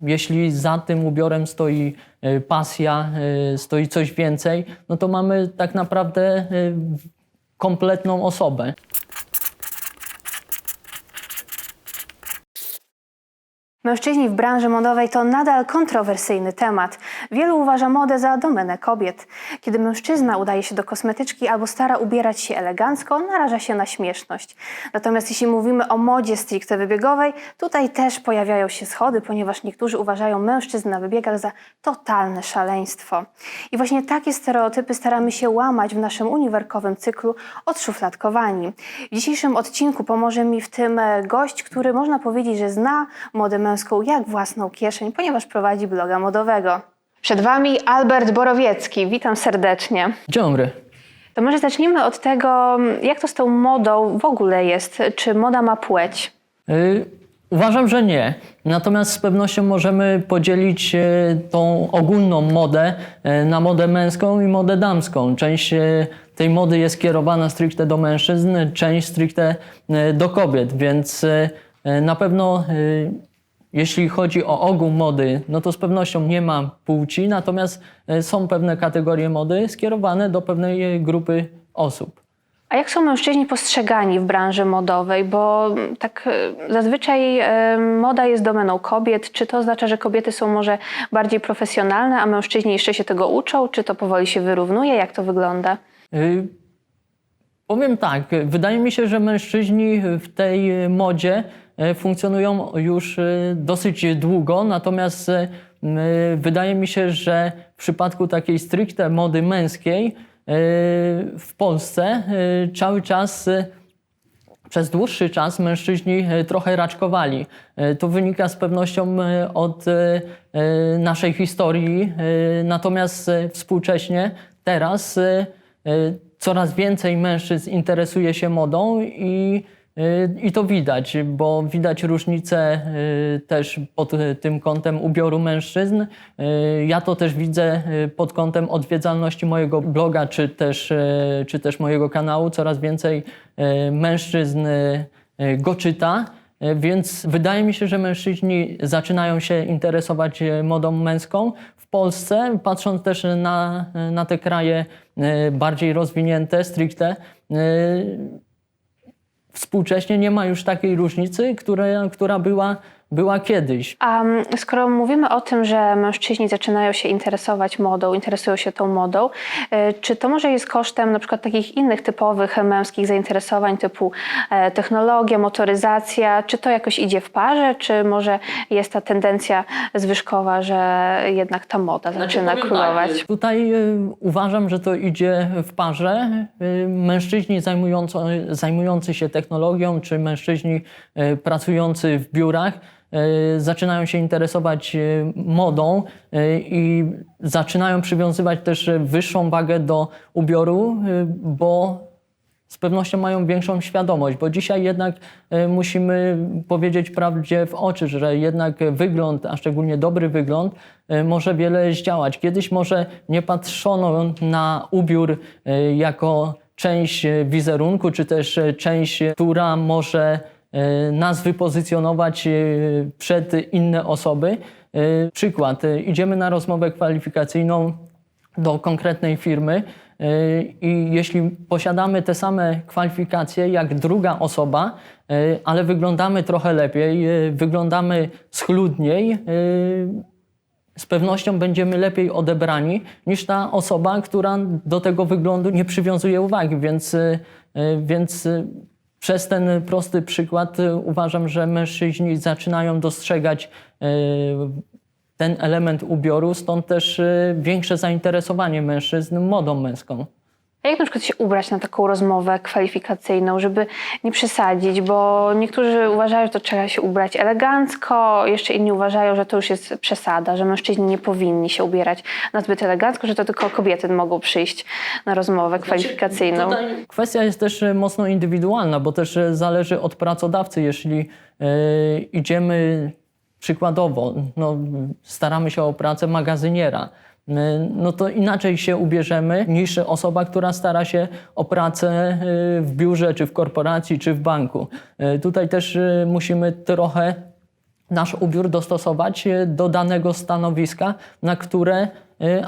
Jeśli za tym ubiorem stoi e, pasja, e, stoi coś więcej, no to mamy tak naprawdę e, kompletną osobę. Mężczyźni w branży modowej to nadal kontrowersyjny temat. Wielu uważa modę za domenę kobiet. Kiedy mężczyzna udaje się do kosmetyczki albo stara ubierać się elegancko, naraża się na śmieszność. Natomiast jeśli mówimy o modzie stricte wybiegowej, tutaj też pojawiają się schody, ponieważ niektórzy uważają mężczyzn na wybiegach za totalne szaleństwo. I właśnie takie stereotypy staramy się łamać w naszym uniwerkowym cyklu Odszufladkowani. W dzisiejszym odcinku pomoże mi w tym e, gość, który można powiedzieć, że zna modę jak własną kieszeń, ponieważ prowadzi bloga modowego. Przed Wami Albert Borowiecki. Witam serdecznie. Dzień dobry. To może zacznijmy od tego, jak to z tą modą w ogóle jest. Czy moda ma płeć? Y, Uważam, że nie. Natomiast z pewnością możemy podzielić e, tą ogólną modę e, na modę męską i modę damską. Część e, tej mody jest kierowana stricte do mężczyzn, część stricte do kobiet, więc na pewno jeśli chodzi o ogół mody, no to z pewnością nie ma płci, natomiast e, są pewne kategorie mody skierowane do pewnej e, grupy osób. A jak są mężczyźni postrzegani w branży modowej? Bo mm, tak e, zazwyczaj moda jest domeną kobiet. Czy to oznacza, że kobiety są może bardziej profesjonalne, a mężczyźni jeszcze się tego uczą? Czy to powoli się wyrównuje? Jak to wygląda? Y, Powiem tak, wydaje mi się, że mężczyźni w tej modzie funkcjonują już y, dosyć długo, natomiast y, wydaje mi się, że w przypadku takiej stricte mody męskiej w Polsce cały czas przez dłuższy czas mężczyźni e, trochę raczkowali. E, To wynika z pewnością e, od e, e, naszej historii, e, natomiast e, współcześnie teraz e, e, coraz więcej mężczyzn interesuje się modą i, e, i to widać, bo widać różnicę e, też pod e, tym kątem ubioru mężczyzn. Ja to też widzę pod kątem odwiedzalności mojego bloga, czy też, czy też mojego kanału. Coraz więcej mężczyzn go czyta. Więc wydaje mi się, że mężczyźni zaczynają się interesować modą męską w Polsce, patrząc też na, na te kraje bardziej rozwinięte, stricte. Współcześnie nie ma już takiej różnicy, która, która była, była kiedyś. A skoro mówimy o tym, że mężczyźni zaczynają się interesować modą, interesują się tą modą, e, czy to może jest kosztem na przykład takich innych typowych męskich zainteresowań typu e, technologia, motoryzacja? Czy to jakoś idzie w parze, czy może jest ta tendencja zwyżkowa, że jednak ta moda zaczyna powiem królować? Tak, tutaj y, uważam, że to idzie w parze. Mężczyźni zajmujący, zajmujący się technologią, czy mężczyźni pracujący w biurach zaczynają się interesować y, modą y, i zaczynają przywiązywać też wyższą wagę do ubioru, bo z pewnością mają większą świadomość, bo dzisiaj jednak e, musimy powiedzieć prawdzie w oczy, że jednak wygląd, a szczególnie dobry wygląd, e, może wiele zdziałać. Kiedyś może nie patrzono na ubiór e, jako część e, wizerunku, czy też e, część, e, która może e, nas wypozycjonować e, przed inne osoby. E, Przykład, e, idziemy na rozmowę kwalifikacyjną do konkretnej firmy i jeśli posiadamy te same kwalifikacje jak druga osoba, ale wyglądamy trochę lepiej, wyglądamy schludniej, z pewnością będziemy lepiej odebrani niż ta osoba, która do tego wyglądu nie przywiązuje uwagi, więc, więc przez ten prosty przykład yy, uważam, że mężczyźni zaczynają dostrzegać yy, ten element ubioru, stąd też y, większe zainteresowanie mężczyzn modą męską. Jak na przykład się ubrać na taką rozmowę kwalifikacyjną, żeby nie przesadzić, bo niektórzy uważają, że to trzeba się ubrać elegancko, jeszcze inni uważają, że to już jest przesada, że mężczyźni nie powinni się ubierać na zbyt elegancko, że to tylko kobiety mogą przyjść na rozmowę kwalifikacyjną. Tutaj kwestia jest też y, mocno indywidualna, bo też y, zależy od pracodawcy. Jeśli y, idziemy przykładowo, no, staramy się o pracę magazyniera, no to inaczej się ubierzemy niż osoba, która stara się o pracę y, w biurze, czy w korporacji, czy w banku. Y, Tutaj też y, musimy trochę nasz ubiór dostosować do danego stanowiska, na które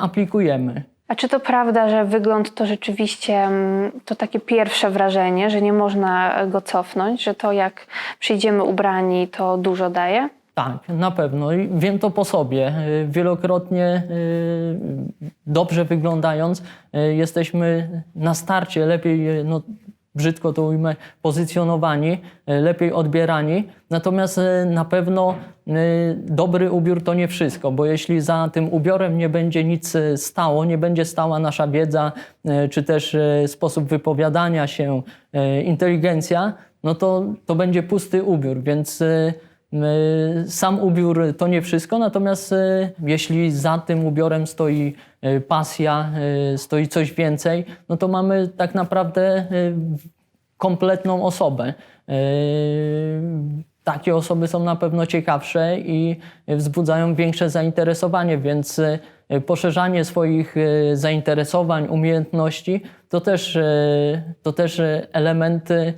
aplikujemy. A czy to prawda, że wygląd to rzeczywiście mm, to takie pierwsze wrażenie, że nie można go cofnąć, że to jak przyjdziemy ubrani, to dużo daje? Tak, na pewno. I wiem to po sobie. Y, Wielokrotnie y, dobrze wyglądając, y, jesteśmy na starcie lepiej, no, brzydko to ujmę, pozycjonowani, lepiej odbierani. Natomiast na pewno dobry ubiór to nie wszystko, bo jeśli za tym ubiorem nie będzie nic stało, nie będzie stała nasza wiedza, czy też sposób wypowiadania się, inteligencja, no to, to będzie pusty ubiór, więc Sam ubiór to nie wszystko, natomiast y, jeśli za tym ubiorem stoi y, pasja, stoi coś więcej, no to mamy tak naprawdę kompletną osobę. Takie osoby są na pewno ciekawsze i wzbudzają większe zainteresowanie, więc poszerzanie swoich zainteresowań, umiejętności to też, to też y, element y,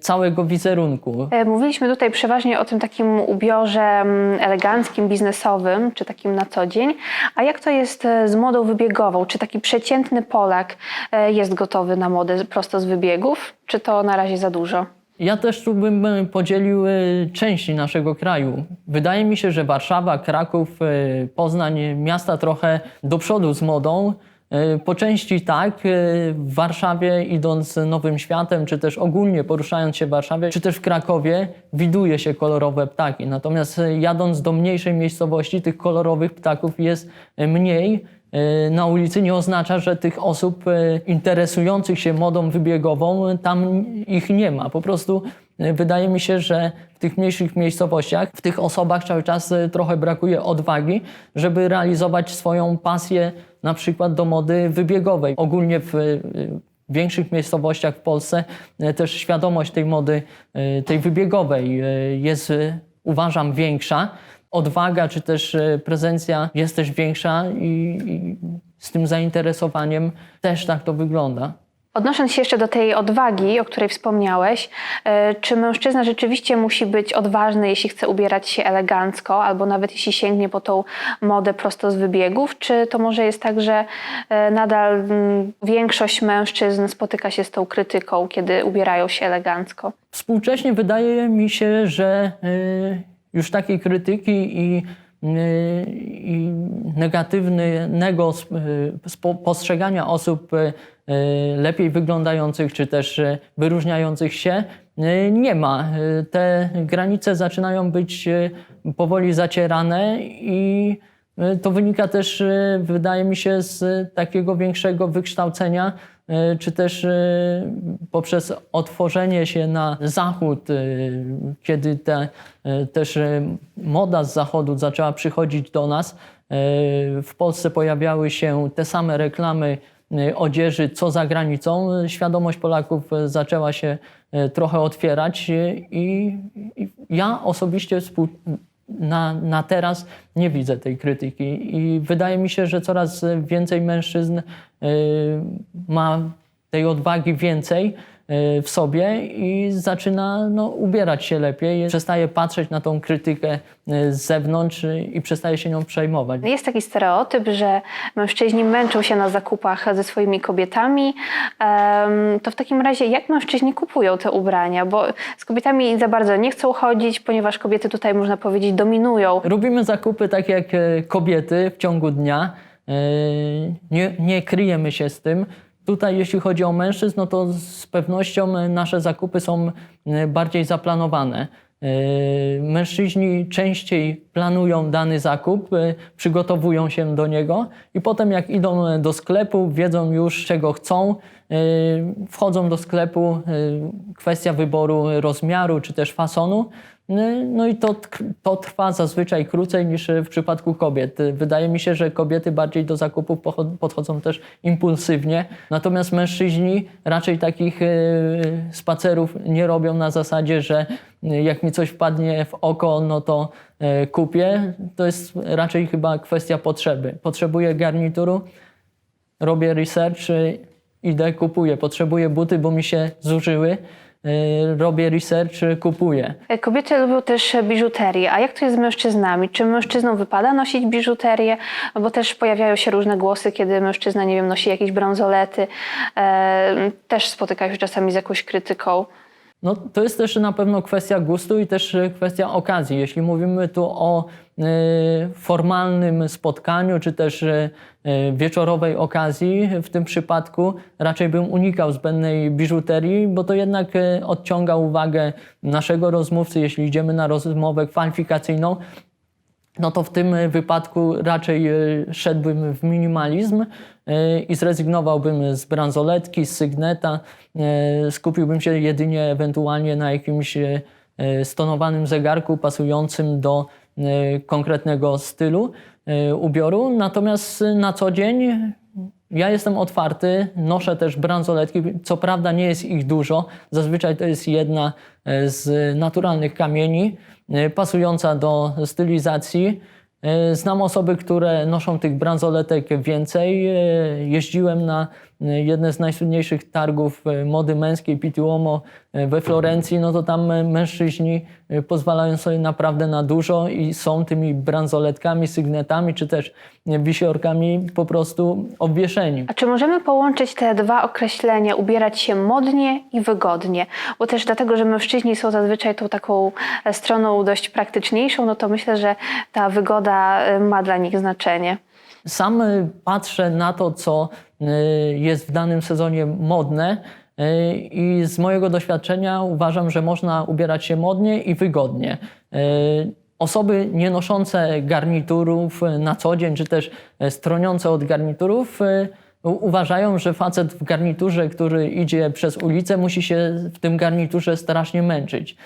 całego wizerunku. E, Mówiliśmy tutaj przeważnie o tym takim ubiorze mm, eleganckim, biznesowym, czy takim na co dzień. A jak to jest e, z modą wybiegową? Czy taki przeciętny Polak e, jest gotowy na modę prosto z wybiegów? Czy to na razie za dużo? Ja też tu bym e, podzielił e, części naszego kraju. Wydaje mi się, że Warszawa, Kraków, e, Poznań, miasta trochę do przodu z modą. E, Po części tak, e, w Warszawie idąc nowym światem, czy też ogólnie poruszając się w Warszawie, czy też w Krakowie, widuje się kolorowe ptaki. Natomiast e, jadąc do mniejszej miejscowości, tych kolorowych ptaków jest mniej. Na ulicy nie oznacza, że tych osób interesujących się modą wybiegową tam ich nie ma. Po prostu wydaje mi się, że w tych mniejszych miejscowościach w tych osobach cały czas e, trochę brakuje odwagi, żeby realizować swoją pasję na przykład do mody wybiegowej. Ogólnie w w większych miejscowościach w Polsce też świadomość tej mody, tej wybiegowej jest, uważam, większa. Odwaga czy też prezencja jest też większa i, i z tym zainteresowaniem też tak to wygląda. Odnosząc się jeszcze do tej odwagi, o której wspomniałeś, e, czy mężczyzna rzeczywiście musi być odważny, jeśli chce ubierać się elegancko, albo nawet jeśli sięgnie po tą modę prosto z wybiegów, czy to może jest tak, że e, nadal mm, większość mężczyzn spotyka się z tą krytyką, kiedy ubierają się elegancko? Współcześnie wydaje mi się, że y, już takiej krytyki i, i negatywnego postrzegania osób y, lepiej wyglądających czy też y, wyróżniających się y, nie ma. Te granice zaczynają być powoli zacierane i to wynika też, y, wydaje mi się, z takiego większego wykształcenia, y, czy też poprzez otworzenie się na zachód, kiedy te, też moda z zachodu zaczęła przychodzić do nas. W Polsce pojawiały się te same reklamy odzieży, co za granicą. Świadomość Polaków zaczęła się trochę otwierać i, i ja osobiście współ, na, na teraz nie widzę tej krytyki. I wydaje mi się, że coraz więcej mężczyzn y, ma tej odwagi więcej w sobie i zaczyna no, ubierać się lepiej, przestaje patrzeć na tą krytykę y, z zewnątrz i przestaje się nią przejmować. Jest taki stereotyp, że mężczyźni męczą się na zakupach ze swoimi kobietami. To w takim razie, jak mężczyźni kupują te ubrania? Bo z kobietami za bardzo nie chcą chodzić, ponieważ kobiety tutaj, można powiedzieć, dominują. Robimy zakupy tak jak e, kobiety w ciągu dnia. E, Nie, nie kryjemy się z tym. Tutaj, jeśli chodzi o mężczyzn, no to z pewnością nasze zakupy są e, bardziej zaplanowane. E, Mężczyźni częściej planują dany zakup, e, przygotowują się do niego i potem, jak idą do sklepu, wiedzą już czego chcą, wchodzą do sklepu, e, kwestia wyboru rozmiaru czy też fasonu. No- No i to, to trwa zazwyczaj krócej niż w przypadku kobiet. Wydaje mi się, że kobiety bardziej do zakupów podchodzą też impulsywnie, natomiast mężczyźni raczej takich e, spacerów nie robią na zasadzie, że e, jak mi coś wpadnie w oko, no to e, kupię. To jest raczej chyba kwestia potrzeby. Potrzebuję garnituru, robię research, idę, kupuję. Potrzebuję buty, bo mi się zużyły. y, robię research, kupuję. Kobiety lubią też biżuterię, a jak to jest z mężczyznami? Czy mężczyznom wypada nosić biżuterię? Bo też pojawiają się różne głosy, kiedy mężczyzna, nie wiem, nosi jakieś bransolety. E, też spotykają się czasami z jakąś krytyką. No, to jest też na pewno kwestia gustu i też e, kwestia okazji. Jeśli mówimy tu o e, formalnym spotkaniu, czy też e, e, wieczorowej okazji, w tym przypadku raczej bym unikał zbędnej biżuterii, bo to jednak odciąga uwagę naszego rozmówcy, jeśli idziemy na rozmowę kwalifikacyjną, no to w tym wypadku raczej szedłbym w minimalizm i zrezygnowałbym z bransoletki, z sygneta, skupiłbym się jedynie ewentualnie na jakimś stonowanym zegarku pasującym do konkretnego stylu e, ubioru. Natomiast na co dzień ja jestem otwarty, noszę też bransoletki. Co prawda nie jest ich dużo, zazwyczaj to jest jedna e, z naturalnych kamieni, pasująca do stylizacji. Znam osoby, które noszą tych bransoletek więcej. Jeździłem na jedne z najsłynniejszych targów e, mody męskiej Pitti Uomo e, we Florencji, no to tam mężczyźni pozwalają sobie naprawdę na dużo i są tymi bransoletkami, sygnetami czy też wisiorkami po prostu obwieszeni. A czy możemy połączyć te dwa określenia, ubierać się modnie i wygodnie? Bo też dlatego, że mężczyźni są zazwyczaj tą taką e, stroną dość praktyczniejszą, no to myślę, że ta wygoda e, ma dla nich znaczenie. Sam y, patrzę na to, co y, jest w danym sezonie modne y, i z mojego doświadczenia uważam, że można ubierać się modnie i wygodnie. Osoby nie noszące garniturów na co dzień, czy też y, stroniące od garniturów, uważają, że facet w garniturze, który idzie przez ulicę, musi się w tym garniturze strasznie męczyć.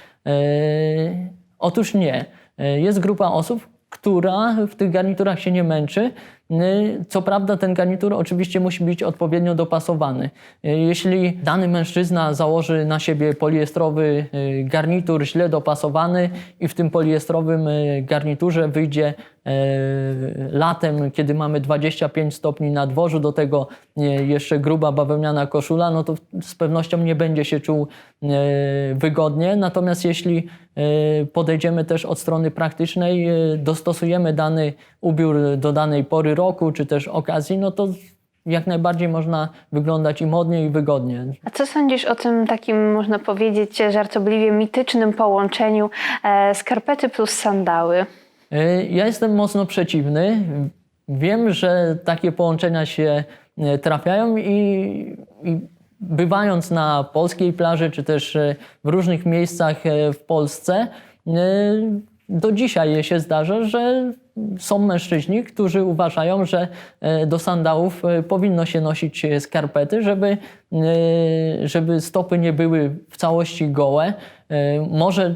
Otóż nie. Jest grupa osób, która w tych garniturach się nie męczy. Y, Co prawda ten garnitur oczywiście musi być odpowiednio dopasowany. Y, Jeśli dany mężczyzna założy na siebie poliestrowy y, garnitur źle dopasowany i w tym poliestrowym garniturze wyjdzie latem, kiedy mamy 25 stopni na dworzu, do tego jeszcze gruba bawełniana koszula, no to z pewnością nie będzie się czuł wygodnie. Natomiast jeśli podejdziemy też od strony praktycznej, dostosujemy dany ubiór do danej pory roku, czy też okazji, no to jak najbardziej można wyglądać i modnie, i wygodnie. A co sądzisz o tym takim, można powiedzieć, żartobliwie mitycznym połączeniu e, skarpety plus sandały? Y, Ja jestem mocno przeciwny. Wiem, że takie połączenia się y, trafiają i, i bywając na polskiej plaży, czy też y, w różnych miejscach w Polsce, do dzisiaj się zdarza, że są mężczyźni, którzy uważają, że y, do sandałów y, powinno się nosić skarpety, żeby, y, żeby stopy nie były w całości gołe. Może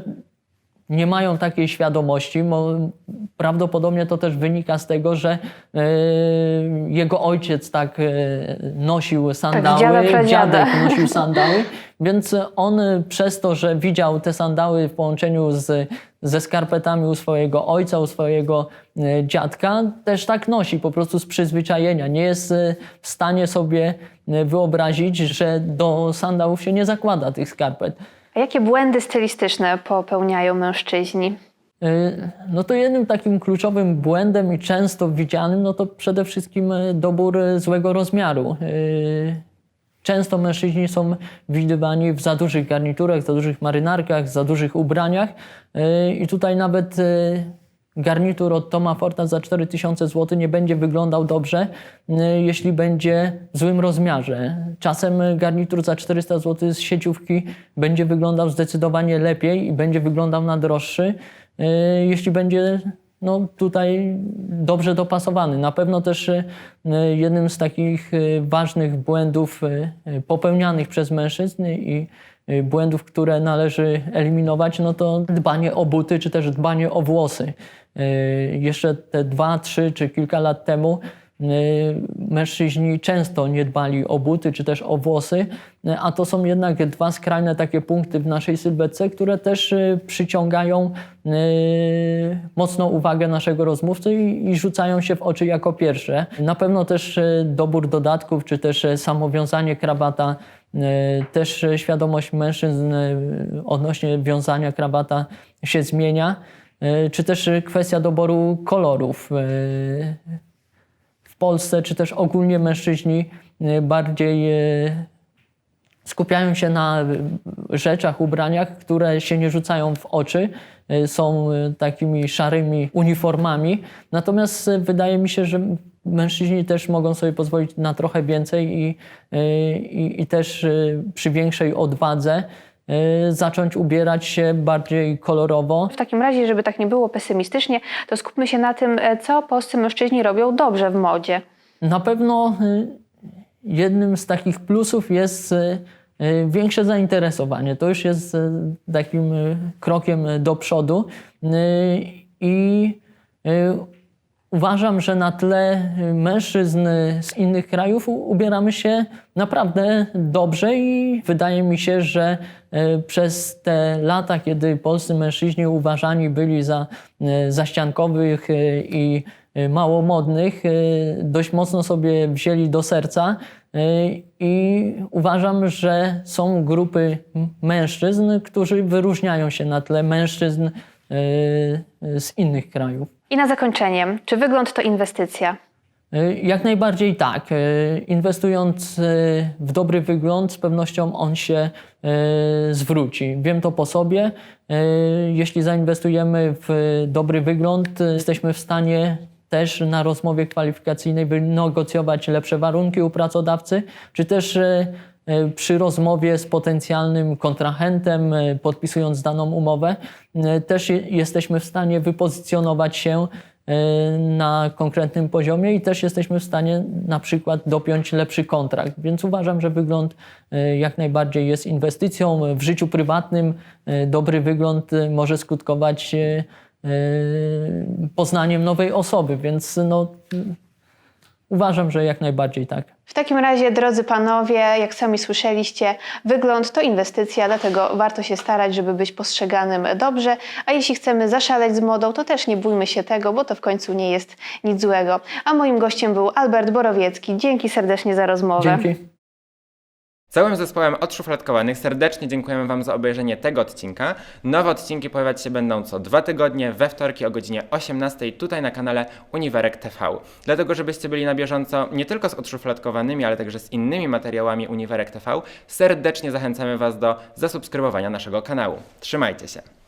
nie mają takiej świadomości. Prawdopodobnie to też wynika z tego, że e, jego ojciec tak e, nosił sandały, dziada, pradziada. dziadek nosił sandały, więc on przez to, że widział te sandały w połączeniu z, ze skarpetami u swojego ojca, u swojego e, dziadka, też tak nosi po prostu z przyzwyczajenia. Nie jest w stanie sobie wyobrazić, że do sandałów się nie zakłada tych skarpet. A jakie błędy stylistyczne popełniają mężczyźni? Y, No to jednym takim kluczowym błędem i często widzianym, no to przede wszystkim y, dobór y, złego rozmiaru. Często mężczyźni są widywani w za dużych garniturach, za dużych marynarkach, za dużych ubraniach i tutaj nawet garnitur od Toma Forta za 4000 zł nie będzie wyglądał dobrze, y, jeśli będzie w złym rozmiarze. Czasem garnitur za 400 zł z sieciówki będzie wyglądał zdecydowanie lepiej i będzie wyglądał na droższy, y, jeśli będzie no, tutaj dobrze dopasowany. Na pewno też y, jednym z takich y, ważnych błędów y, popełnianych przez mężczyzn i błędów, które należy eliminować, no to dbanie o buty, czy też dbanie o włosy. Jeszcze te dwa, trzy czy kilka lat temu mężczyźni często nie dbali o buty czy też o włosy, y, a to są jednak dwa skrajne takie punkty w naszej sylwetce, które też y, przyciągają y, mocno uwagę naszego rozmówcy i, rzucają się w oczy jako pierwsze. Na pewno też y, dobór dodatków czy też y, samowiązanie krawata Też świadomość mężczyzn odnośnie wiązania krawata się zmienia, czy też kwestia doboru kolorów. Polsce, czy też ogólnie mężczyźni e, bardziej e, skupiają się na y, rzeczach, ubraniach, które się nie rzucają w oczy, y, są y, takimi szarymi uniformami. Natomiast y, wydaje mi się, że mężczyźni też mogą sobie pozwolić na trochę więcej i, y, i, i też y, przy większej odwadze y, zacząć ubierać się bardziej kolorowo. W takim razie, żeby tak nie było pesymistycznie, to skupmy się na tym, e, co polscy mężczyźni robią dobrze w modzie. Na pewno y, jednym z takich plusów jest y, y, większe zainteresowanie. To już jest y, takim y, krokiem do przodu Y, i y, uważam, że na tle y, mężczyzn z innych krajów ubieramy się naprawdę dobrze i wydaje mi się, że y, przez te lata, kiedy polscy mężczyźni uważani byli za y, zaściankowych y, i y, mało modnych, y, dość mocno sobie wzięli do serca y, i uważam, że są grupy mężczyzn, którzy wyróżniają się na tle mężczyzn y, z innych krajów. I na zakończenie, czy wygląd to inwestycja? Y, Jak najbardziej tak. Y, Inwestując w dobry wygląd, z pewnością on się zwróci. Wiem to po sobie. Jeśli zainwestujemy w dobry wygląd, jesteśmy w stanie też na rozmowie kwalifikacyjnej wynegocjować lepsze warunki u pracodawcy, czy też przy rozmowie z potencjalnym kontrahentem, y, podpisując daną umowę, y, też je- jesteśmy w stanie wypozycjonować się na konkretnym poziomie i też jesteśmy w stanie na przykład dopiąć lepszy kontrakt. Więc uważam, że wygląd jak najbardziej jest inwestycją. W życiu prywatnym dobry wygląd może skutkować poznaniem nowej osoby, więc no, uważam, że jak najbardziej tak. W takim razie, drodzy panowie, jak sami słyszeliście, wygląd to inwestycja, dlatego warto się starać, żeby być postrzeganym dobrze. A jeśli chcemy zaszaleć z modą, to też nie bójmy się tego, bo to w końcu nie jest nic złego. A moim gościem był Albert Borowiecki. Dzięki serdecznie za rozmowę. Dzięki. Całym zespołem odszufladkowanych serdecznie dziękujemy Wam za obejrzenie tego odcinka. Nowe odcinki pojawiać się będą co dwa tygodnie, we wtorki o godzinie 18 tutaj na kanale Uniwerek TV. Dlatego, żebyście byli na bieżąco nie tylko z odszufladkowanymi, ale także z innymi materiałami Uniwerek TV, serdecznie zachęcamy Was do zasubskrybowania naszego kanału. Trzymajcie się!